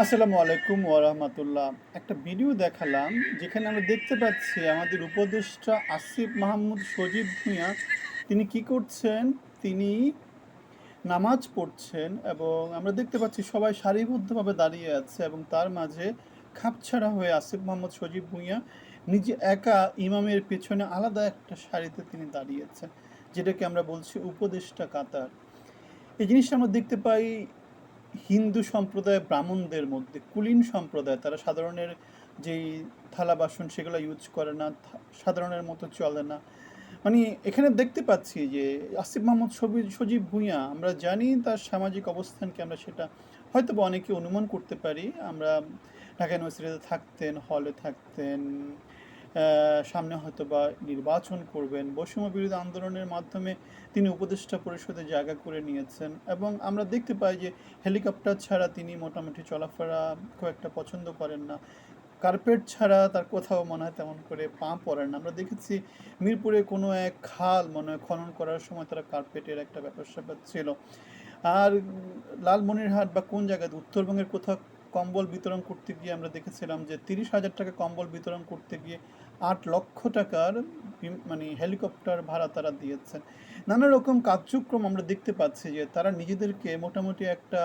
আসসালামু আলাইকুম ওরহমতুল্লাহ একটা ভিডিও দেখালাম যেখানে আমরা দেখতে পাচ্ছি আমাদের উপদেষ্টা আসিফ মাহমুদ সজীব ভূঁইয়া। তিনি কি করছেন? তিনি নামাজ পড়ছেন এবং আমরা দেখতে পাচ্ছি সবাই সারিবদ্ধভাবে দাঁড়িয়ে আছে এবং তার মাঝে খাপছাড়া হয়ে আসিফ মোহাম্মদ সজীব ভূঁইয়া নিজে একা ইমামের পেছনে আলাদা একটা শাড়িতে তিনি দাঁড়িয়েছেন, যেটাকে আমরা বলছি উপদেষ্টা কাতার। এই জিনিসটা আমরা দেখতে পাই হিন্দু সম্প্রদায়, ব্রাহ্মণদের মধ্যে, কুলীন সম্প্রদায়, তারা সাধারণের যেই থালা বাসন সেগুলো ইউজ করে না সাধারণের মতো চলে না। মানে এখানে দেখতে পাচ্ছি যে আসিফ মাহমুদ সবি- সজীব ভূঁইয়া, আমরা জানি তার সামাজিক অবস্থানকে আমরা সেটা হয়তো বা অনেকে অনুমান করতে পারি। আমরা ঢাকা ইউনিভার্সিটিতে থাকতেন হলে থাকতেন সামনে হয়তো বা নির্বাচন করবেন। বৈষম্য বিরোধী আন্দোলনের মাধ্যমে তিনি উপদেষ্টা পরিষদে জায়গা করে নিয়েছেন এবং আমরা দেখতে পাই যে হেলিকপ্টার ছাড়া তিনি মোটামুটি চলাফেরা খুব একটা পছন্দ করেন না। কার্পেট ছাড়া তার কোথাও মনে হয় তেমন করে পা পড়েন না। আমরা দেখেছি মিরপুরে কোনো এক খাল মনে হয় খনন করার সময় তারা কার্পেটের একটা ব্যাপার স্যাপার ছিল। আর লালমনিরহাট বা কোন জায়গায়, উত্তরবঙ্গের কোথাও কম্বল বিতরণ করতে গিয়ে আমরা দেখেছিলাম যে তিরিশ হাজার টাকা কম্বল বিতরণ করতে গিয়ে আট লক্ষ টাকার মানে হেলিকপ্টার ভাড়া তারা দিয়েছেন। নানা রকম কার্যক্রম আমরা দেখতে পাচ্ছি যে তারা নিজেদেরকে মোটামুটি একটা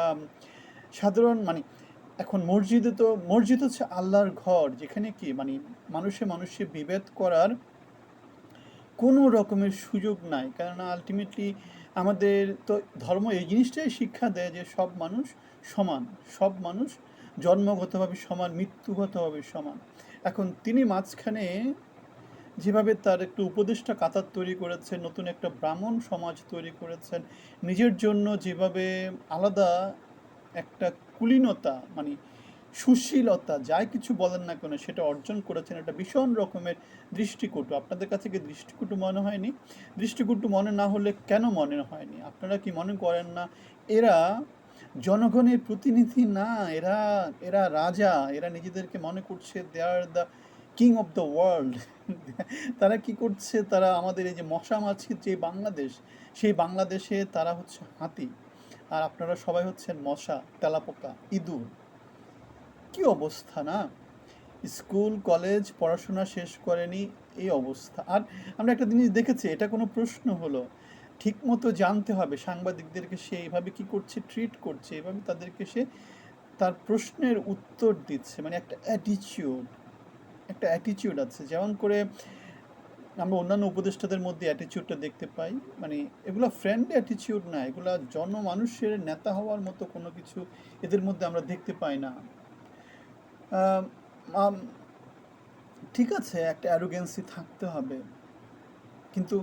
সাধারণ মানে এখন মসজিদে তো, মসজিদ হচ্ছে আল্লাহর ঘর, যেখানে কি মানে মানুষে মানুষে বিভেদ করার কোনো রকমের সুযোগ নাই। কারণ আলটিমেটলি আমাদের তো ধর্ম এই জিনিসটাই শিক্ষা দেয় যে সব মানুষ সমান, সব মানুষ জন্মগতভাবে সমান, মৃত্যুগতভাবে সমান। এখন তিনি মাঝখানে যেভাবে তার একটু উপদেষ্টা কাতার তৈরি করেছেন, নতুন একটা ব্রাহ্মণ সমাজ তৈরি করেছেন, নিজের জন্য যেভাবে আলাদা একটা কুলীনতা মানে সুশীলতা, যাই কিছু বলেন না কেন, সেটা অর্জন করেছেন একটা ভীষণ রকমের দৃষ্টিকটু। আপনাদের কাছে কি দৃষ্টিকটু মনে হয়নি? দৃষ্টিকটু মনে না হলে কেন মনে হয়নি? আপনারা কি মনে করেন না? এরা জনগণের প্রতিনিধি না, এরা এরা রাজা, এরা নিজেদেরকে মনে করছে they are the king of the world তারা কি করছে? তারা আমাদের এই যে মশা মাছির যে বাংলাদেশ, সেই বাংলাদেশে তারা হচ্ছে হাতি। আর আপনারা সবাই হচ্ছেন মশা, তেলাপোকা, ইঁদুর। কি অবস্থা না? স্কুল, কলেজ, পড়াশোনা শেষ করেনি, এই অবস্থা। আর আমরা একটা জিনিস দেখেছি, এটা কোনো প্রশ্ন হলো। ঠিকমতো জানতে হবে, সাংবাদিকদেরকে সে এইভাবে কি করছে ট্রিট করছে, এভাবে তাদেরকে সে তার প্রশ্নের উত্তর দিচ্ছে মানে একটা অ্যাটিচিউড একটা অ্যাটিচিউড আছে। যেমন করে আমরা অন্যান্য উপদেষ্টাদের মধ্যে অ্যাটিচিউডটা দেখতে পাই মানে এগুলো ফ্রেন্ড অ্যাটিচিউড না, এগুলো জনমানুষের নেতা হওয়ার মতো কোনো কিছু এদের মধ্যে আমরা দেখতে পাই না। ঠিক আছে, একটা অ্যারোগেন্সি থাকতে হবে, কিন্তু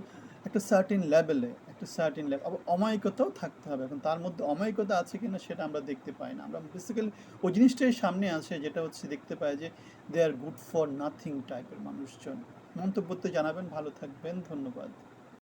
একটা সার্টিন লেভেলে সার্টিন লেভেল আবার অমায়িকতাও থাকতে হবে। এখন তার মধ্যে অমায়িকতা আছে কিনা সেটা আমরা দেখতে পাই না। আমরা বেসিক্যালি ওই জিনিসটাই সামনে আসে যেটা হচ্ছে দেখতে পাই যে they are good for nothing টাইপের মানুষজন। মন্তব্যতে জানাবেন, ভালো থাকবেন, ধন্যবাদ।